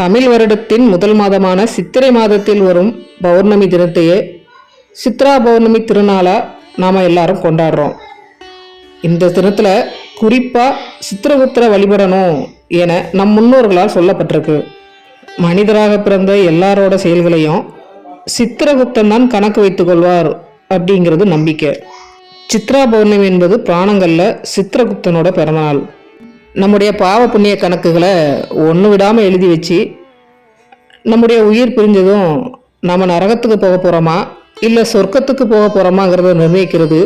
தமிழ் வருடத்தின் முதல் மாதமான சித்திரை மாதத்தில் வரும் பௌர்ணமி தினத்தையே சித்ரா பௌர்ணமி திருநாளாக நாம் எல்லாரும் கொண்டாடுறோம். இந்த தினத்தில் குறிப்பாக சித்திரகுப்தரை வழிபடணும் என நம் முன்னோர்களால் சொல்லப்பட்டிருக்கு. மனிதராக பிறந்த எல்லாரோட செயல்களையும் சித்திரகுப்தன் தான் கணக்கு வைத்துக் கொள்வார் அப்படிங்கிறது நம்பிக்கை. சித்ரா பௌர்ணமி என்பது பிராணங்களில் சித்திரகுப்தனோட பிறந்தநாள். நம்முடைய பாவ புண்ணிய கணக்குகளை ஒன்று விடாமல் எழுதி வச்சு நம்முடைய உயிர் பிரிஞ்சதும் நம்ம நரகத்துக்கு போக போகிறோமா இல்லை சொர்க்கத்துக்கு போக போகிறோமாங்கிறத நிர்ணயிக்கிறது.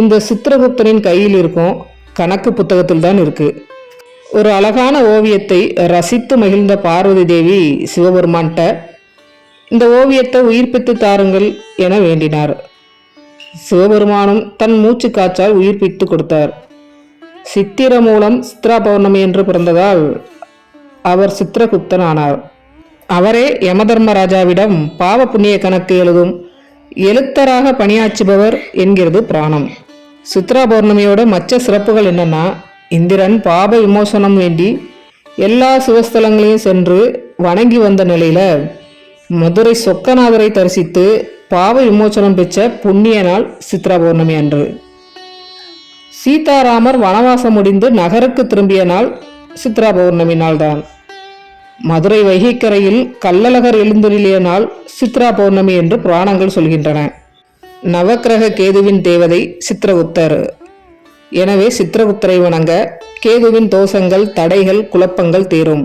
இந்த சித்திரகுப்தனின் கையில் இருக்கும் கணக்கு புத்தகத்தில் தான் இருக்குது ஒரு அழகான ஓவியத்தை ரசித்து மகிழ்ந்த பார்வதி தேவி சிவபெருமான்கிட்ட இந்த ஓவியத்தை உயிர்ப்பித்து தாருங்கள் என வேண்டினார். சிவபெருமானும் தன் மூச்சு காற்றால் உயிர்ப்பித்து கொடுத்தார். சித்திர மூலம் சித்ரா பௌர்ணமி என்று பிறந்ததால் அவர் சித்திரகுப்தன் ஆனார் அவரே யமதர்மராஜாவிடம் பாவ புண்ணிய கணக்கு எழுதும் எழுத்தராக பணியாற்றுபவர் என்கிறது பிராணம். சித்ரா பௌர்ணமியோட மற்ற சிறப்புகள் என்னன்னா இந்திரன் பாப விமோசனம் வேண்டி எல்லா சிவஸ்தலங்களையும் சென்று வணங்கி வந்த நிலையில் மதுரை சொக்கநாதரை தரிசித்து பாவ விமோசனம் பெற்ற புண்ணிய நாள் சித்ரா பௌர்ணமி அன்று. சீதாராமர் வனவாசம் முடிந்து நகருக்கு திரும்பிய நாள் சித்ரா பௌர்ணமி நாள்தான். மதுரை வைகைக்கரையில் கள்ளழகர் எழுந்தருளிய நாள் சித்ரா பௌர்ணமி என்று புராணங்கள் சொல்கின்றன. நவக்கிரக கேதுவின் தேவதை சித்திரகுப்தர். எனவே சித்திரகுப்தரை வணங்க கேதுவின் தோஷங்கள் தடைகள் குழப்பங்கள் தீரும்.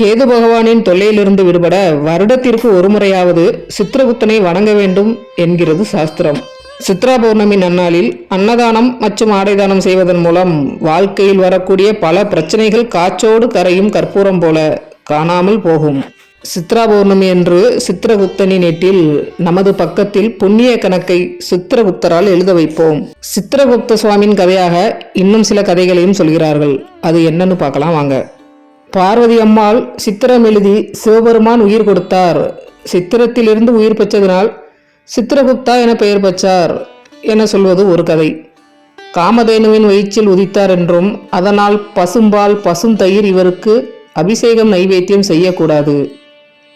கேது பகவானின் தொல்லையிலிருந்து விடுபட வருடத்திற்கு ஒரு முறையாவது சித்திரகுப்தனை வணங்க வேண்டும் என்கிறது சாஸ்திரம். சித்ரா பௌர்ணமி நன்னாளில் அன்னதானம் மற்றும் ஆடைதானம் செய்வதன் மூலம் வாழ்க்கையில் வரக்கூடிய பல பிரச்சனைகள் காற்றோடு கரையும் கற்பூரம் போல காணாமல் போகும். சித்ரா பௌர்ணமி என்று சித்திரகுப்தனின் ஏட்டில் நமது பக்கத்தில் புண்ணிய கணக்கை சித்திரகுப்தரால் எழுத வைப்போம். சித்திரகுப்த சுவாமியின் கதையாக இன்னும் சில கதைகளையும் சொல்கிறார்கள். அது என்னன்னு பார்க்கலாம் வாங்க. பார்வதி அம்மாள் சித்திரம் எழுதி சிவபெருமான் உயிர் கொடுத்தார். சித்திரத்திலிருந்து உயிர் பெற்றதினால் சித்திரகுப்தா என பெயர் பெற்றார் என சொல்வது ஒரு கதை. காமதேனுவின் வயிற்றில் உதித்தார் என்றும் அதனால் பசும்பால் பசும் தயிர் இவருக்கு அபிஷேகம் நைவேத்தியம் செய்யக்கூடாது.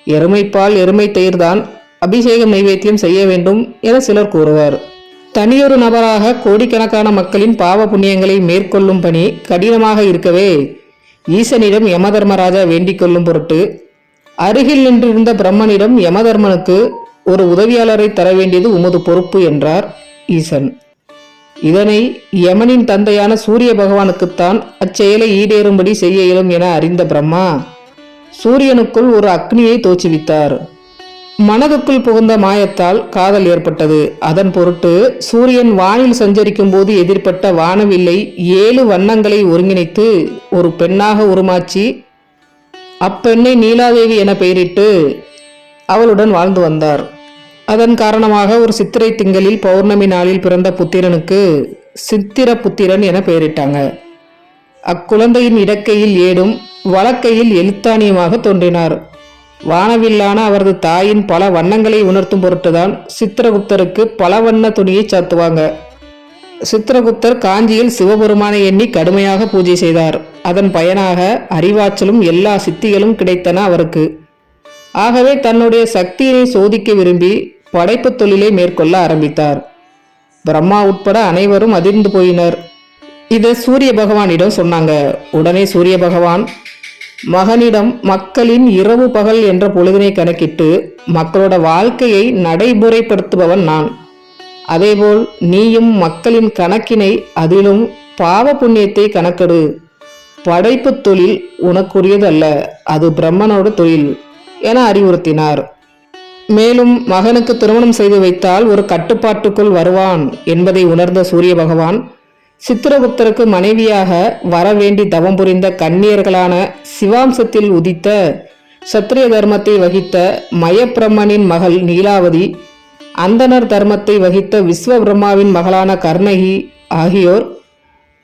எருமைப்பால் எருமை தயிர்தான் அபிஷேகம் நைவேத்தியம் செய்ய வேண்டும் என சிலர் கூறுவர். தனியொரு நபராக கோடிக்கணக்கான மக்களின் பாவ புண்ணியங்களை மேற்கொள்ளும் பணி கடினமாக இருக்கவே ஈசனிடம் யமதர்மராஜா வேண்டிக் கொள்ளும் பொருட்டு அருகில் நின்றிருந்த பிரம்மனிடம் யமதர்மனுக்கு ஒரு உதவியாளரை தர வேண்டியது உமது பொறுப்பு என்றார் ஈசன். இதனை யமனின் தந்தையான சூரிய பகவானுக்குத்தான் அச்செயலை ஈடேறும்படி செய்ய இயலும் என அறிந்த பிரம்மா சூரியனுக்குள் ஒரு அக்னியை தோற்றுவித்தார். மனதுக்குள் புகுந்த மாயத்தால் காதல் ஏற்பட்டது. அதன் பொருட்டு சூரியன் வானில் சஞ்சரிக்கும் போது எதிர்ப்பட்ட வானவில்லை ஏழு வண்ணங்களை ஒருங்கிணைத்து ஒரு பெண்ணாக உருமாச்சி அப்பெண்ணை நீலாதேவி என பெயரிட்டு அவளுடன் வாழ்ந்து வந்தார். அதன் காரணமாக ஒரு சித்திரை திங்களில் பௌர்ணமி நாளில் பிறந்த புத்திரனுக்கு சித்திர புத்திரன் என பெயரிட்டாங்க. அக்குழந்தையின் இடக்கையில் ஏடும் வழக்கையில் எழுத்தானியமாக தோன்றினார். வானவில்லான அவரது தாயின் பல வண்ணங்களை உணர்த்தும் பொருட்டுதான் சித்திரகுப்தருக்கு பல வண்ண துணியை சாத்துவாங்க. சித்திரகுப்தர் காஞ்சியில் சிவபெருமானை எண்ணி கடுமையாக பூஜை செய்தார். அதன் பயனாக அறிவாற்றலும் எல்லா சித்திகளும் கிடைத்தன அவருக்கு. ஆகவே தன்னுடைய சக்தியினை சோதிக்க விரும்பி படைப்பு தொழிலை மேற்கொள்ள ஆரம்பித்தார். பிரம்மா உட்பட அனைவரும் அதிர்ந்து போயினர். இதை சூரிய பகவானிடம் சொன்னாங்க. உடனே சூரிய பகவான் மகனிடம் மக்களின் இரவு பகல் என்ற பொழுதினை கணக்கிட்டு மக்களோட வாழ்க்கையை நடைமுறைப்படுத்துபவன் நான். அதேபோல் நீயும் மக்களின் கணக்கினை அதிலும் பாவ புண்ணியத்தை கணக்கெடு. படைப்பு தொழில் உனக்குரியதல்ல அது பிரம்மனோட தொழில் என அறிவுறுத்தினார். மேலும் மகனுக்கு திருமணம் செய்து வைத்தால் ஒரு கட்டுப்பாட்டுக்குள் வருவான் என்பதை உணர்ந்த சூரிய பகவான் சித்திரகுப்தருக்கு மனைவியாக வரவேண்டி தவம் புரிந்த கன்னியர்களான சிவாம்சத்தில் உதித்த சத்திரிய தர்மத்தை வகித்த மயப்பிரம்மனின் மகள் நீலாவதி அந்தனர் தர்மத்தை வகித்த விஸ்வபிரம்மாவின் மகளான கர்ணகி ஆகியோர்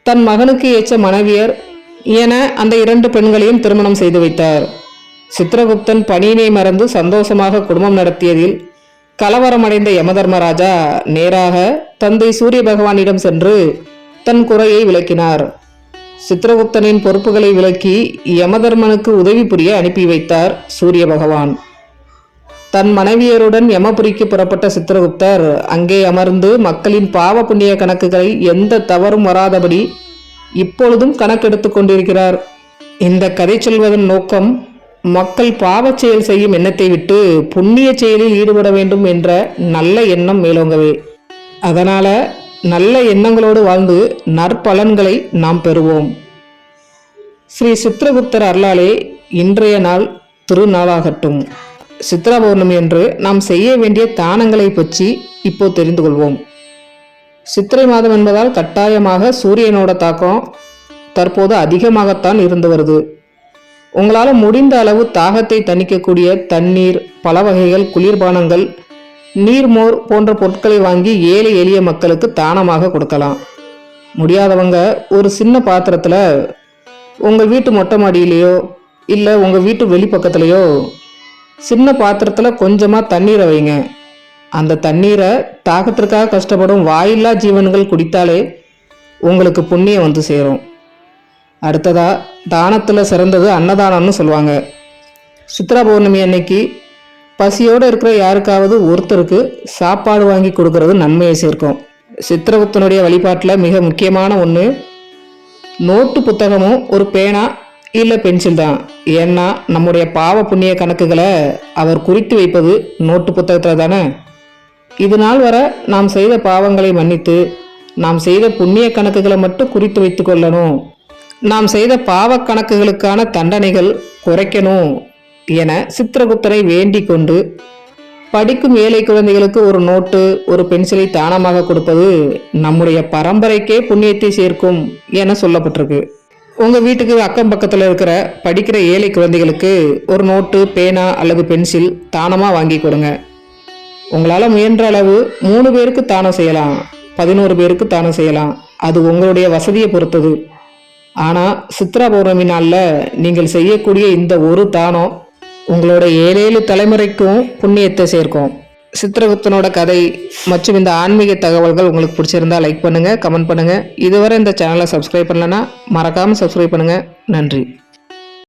தன் மகனுக்கு ஏற்ற மனைவியர் என அந்த இரண்டு பெண்களையும் திருமணம் செய்து வைத்தார். சித்திரகுப்தன் பணியினை மறந்து சந்தோஷமாக குடும்பம் நடத்தியதில் கலவரமடைந்த யமதர்மராஜா நேராக தந்தை சூரிய பகவானிடம் சென்று தன் குறையை விளக்கினார். சித்திரகுப்தனின் பொறுப்புகளை விலக்கி யமதர்மனுக்கு உதவி புரிய அனுப்பி வைத்தார் சூரிய பகவான் தன் மனைவியருடன் யமபுரிக்கு புறப்பட்ட சித்திரகுப்தர் அங்கே அமர்ந்து மக்களின் பாவ புண்ணிய கணக்குகளை எந்த தவறும் வராதபடி இப்பொழுதும் கணக்கெடுத்து கொண்டிருக்கிறார். இந்த கதை சொல்வதன் நோக்கம் மக்கள் பாவச் செயல் செய்யும் எண்ணத்தை விட்டு புண்ணிய செயலில் ஈடுபட வேண்டும் என்ற நல்ல எண்ணம் மேலோங்கவே. அதனால் நல்ல எண்ணங்களோடு வாழ்ந்து நற்பலன்களை நாம் பெறுவோம். ஸ்ரீ சித்திரகுப்தர் அருளாலே இன்றைய நாள் திருநாளாகட்டும். சித்ரா பௌர்ணமி என்று நாம் செய்ய வேண்டிய தானங்களை பற்றி இப்போ தெரிந்து கொள்வோம். சித்திரை மாதம் என்பதால் கட்டாயமாக சூரியனோட தாக்கம் தற்போது அதிகமாகத்தான் இருந்து வருது. உங்களால் முடிந்த அளவு தாகத்தை தணிக்கக்கூடிய தண்ணீர் பல வகைகள் குளிர்பானங்கள் நீர்மோர் போன்ற பொருட்களை வாங்கி ஏழை எளிய மக்களுக்கு தானமாக கொடுக்கலாம். முடியாதவங்க ஒரு சின்ன பாத்திரத்தில் உங்கள் வீட்டு மொட்டை மாடியிலையோ இல்லை உங்கள் வீட்டு வெளிப்பக்கத்துலேயோ சின்ன பாத்திரத்தில் கொஞ்சமாக தண்ணீரை வைங்க. அந்த தண்ணீரை தாகத்திற்காக கஷ்டப்படும் வாயில்லா ஜீவன்கள் குடித்தாலே உங்களுக்கு புண்ணியம் வந்து சேரும். அடுத்ததாக தானத்தில் சிறந்தது அன்னதானம்னு சொல்லுவாங்க. சித்ரா பௌர்ணமி அன்னைக்கு பசியோடு இருக்கிற யாருக்காவது ஒருத்தருக்கு சாப்பாடு வாங்கி கொடுக்கறது நன்மையை சேர்க்கும். சித்திரகுப்தனுடைய வழிபாட்டில் மிக முக்கியமான ஒன்று நோட்டு புத்தகமும் ஒரு பேனா இல்லை பென்சில் தான். ஏன்னா நம்முடைய பாவ புண்ணிய கணக்குகளை அவர் குறித்து வைப்பது நோட்டு புத்தகத்தில் தானே? இது நாள் வர நாம் செய்த பாவங்களை மன்னித்து நாம் செய்த புண்ணிய கணக்குகளை மட்டும் குறித்து வைத்து கொள்ளணும். நாம் செய்த பாவ கணக்குகளுக்கான தண்டனைகள் குறைக்கணும் என சித்திரகுப்தரை வேண்டிக் கொண்டு படிக்கும் ஏழை குழந்தைகளுக்கு ஒரு நோட்டு ஒரு பென்சிலை தானமாக கொடுப்பது நம்முடைய பரம்பரைக்கே புண்ணியத்தை சேர்க்கும் என சொல்லப்பட்டிருக்கு. உங்கள் வீட்டுக்கு அக்கம் பக்கத்தில் இருக்கிற படிக்கிற ஏழை குழந்தைகளுக்கு ஒரு நோட்டு பேனா அல்லது பென்சில் தானமாக வாங்கி கொடுங்க. உங்களால் முயன்ற அளவு மூணு பேருக்கு தானம் செய்யலாம் பதினோரு பேருக்கு தானம் செய்யலாம். அது உங்களுடைய வசதியை பொறுத்தது. ஆனால் சித்ரா பௌர்ணமி நாளில் நீங்கள் செய்யக்கூடிய இந்த ஒரு தானம் உங்களோட ஏழேழு தலைமுறைக்கும் புண்ணியத்தை சேர்க்கும். சித்திரகுப்தனோட கதை மற்றும் இந்த ஆன்மீக தகவல்கள் உங்களுக்கு பிடிச்சிருந்தா லைக் பண்ணுங்கள் கமெண்ட் பண்ணுங்கள் இதுவரை இந்த சேனலை சப்ஸ்கிரைப் பண்ணலன்னா மறக்காமல் சப்ஸ்கிரைப் பண்ணுங்கள் நன்றி.